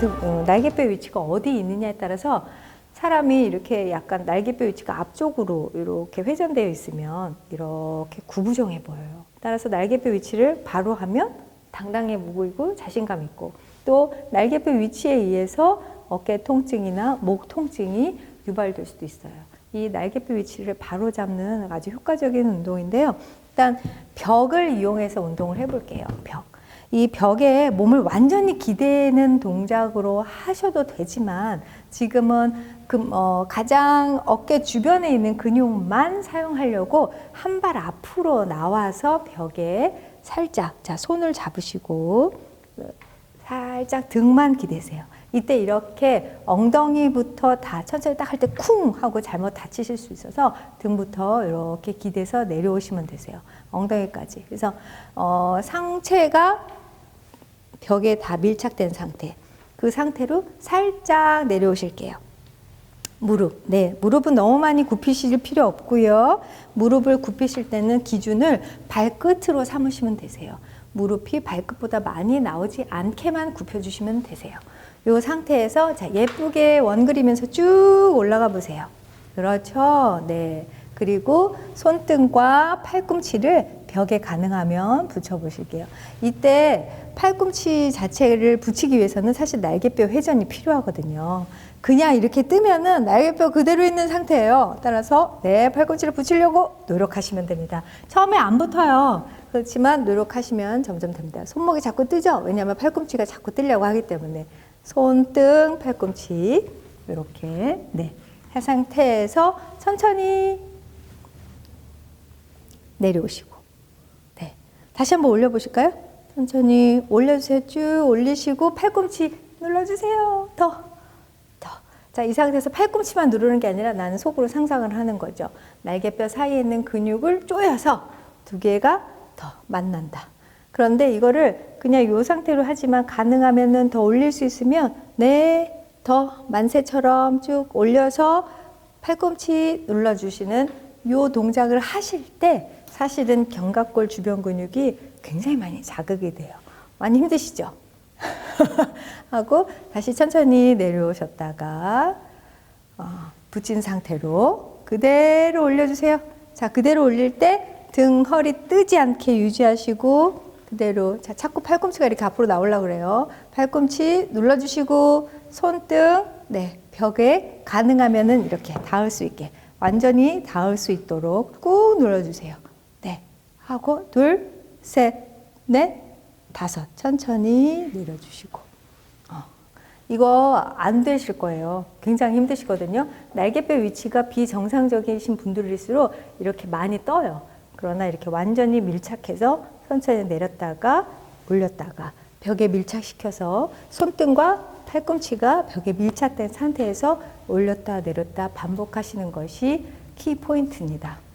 등, 어, 날개뼈 위치가 어디 있느냐에 따라서 사람이 이렇게 약간 날개뼈 위치가 앞쪽으로 이렇게 회전되어 있으면 이렇게 구부정해 보여요. 따라서 날개뼈 위치를 바로 하면 당당해 보이고 자신감 있고 또 날개뼈 위치에 의해서 어깨 통증이나 목 통증이 유발될 수도 있어요. 이 날개뼈 위치를 바로 잡는 아주 효과적인 운동인데요. 일단 벽을 이용해서 운동을 해볼게요. 벽. 이 벽에 몸을 완전히 기대는 동작으로 하셔도 되지만 지금은 그, 어, 가장 어깨 주변에 있는 근육만 사용하려고 한 발 앞으로 나와서 벽에 살짝 자 손을 잡으시고 살짝 등만 기대세요. 이때 이렇게 엉덩이부터 다 천천히 딱 할 때 쿵 하고 잘못 다치실 수 있어서 등부터 이렇게 기대서 내려오시면 되세요. 엉덩이까지. 그래서 어, 상체가 벽에 다 밀착된 상태. 그 상태로 살짝 내려오실게요. 무릎. 네. 무릎은 너무 많이 굽히실 필요 없고요. 무릎을 굽히실 때는 기준을 발끝으로 삼으시면 되세요. 무릎이 발끝보다 많이 나오지 않게만 굽혀주시면 되세요. 이 상태에서 자, 예쁘게 원 그리면서 쭉 올라가 보세요. 그렇죠. 네. 그리고 손등과 팔꿈치를 벽에 가능하면 붙여 보실게요. 이때 팔꿈치 자체를 붙이기 위해서는 사실 날개뼈 회전이 필요하거든요. 그냥 이렇게 뜨면은 날개뼈 그대로 있는 상태예요. 따라서 네, 팔꿈치를 붙이려고 노력하시면 됩니다. 처음에 안 붙어요. 그렇지만 노력하시면 점점 됩니다. 손목이 자꾸 뜨죠? 왜냐하면 팔꿈치가 자꾸 뜨려고 하기 때문에. 손등, 팔꿈치 이렇게 네. 한 상태에서 천천히 내려오시고 네. 다시 한번 올려 보실까요? 천천히 올려주세요. 쭉 올리시고 팔꿈치 눌러주세요. 더, 더. 자, 이 상태에서 팔꿈치만 누르는 게 아니라 나는 속으로 상상을 하는 거죠. 날개뼈 사이에 있는 근육을 조여서 두 개가 더 만난다. 그런데 이거를 그냥 이 상태로 하지만 가능하면은 더 올릴 수 있으면 네, 더 만세처럼 쭉 올려서 팔꿈치 눌러주시는 요 동작을 하실 때 사실은 견갑골 주변 근육이 굉장히 많이 자극이 돼요. 많이 힘드시죠? 하고 다시 천천히 내려오셨다가 어, 붙인 상태로 그대로 올려주세요. 자, 그대로 올릴 때 등, 허리 뜨지 않게 유지하시고 그대로 자 자꾸 팔꿈치가 이렇게 앞으로 나오려고 그래요. 팔꿈치 눌러주시고 손등 네 벽에 가능하면은 이렇게 닿을 수 있게 완전히 닿을 수 있도록 꾹 눌러주세요. 네 하고 둘, 셋, 넷, 다섯 천천히 내려주시고 어. 이거 안 되실 거예요. 굉장히 힘드시거든요. 날개뼈 위치가 비정상적이신 분들일수록 이렇게 많이 떠요. 그러나 이렇게 완전히 밀착해서 천천히 내렸다가 올렸다가 벽에 밀착시켜서 손등과 팔꿈치가 벽에 밀착된 상태에서 올렸다 내렸다 반복하시는 것이 키 포인트입니다.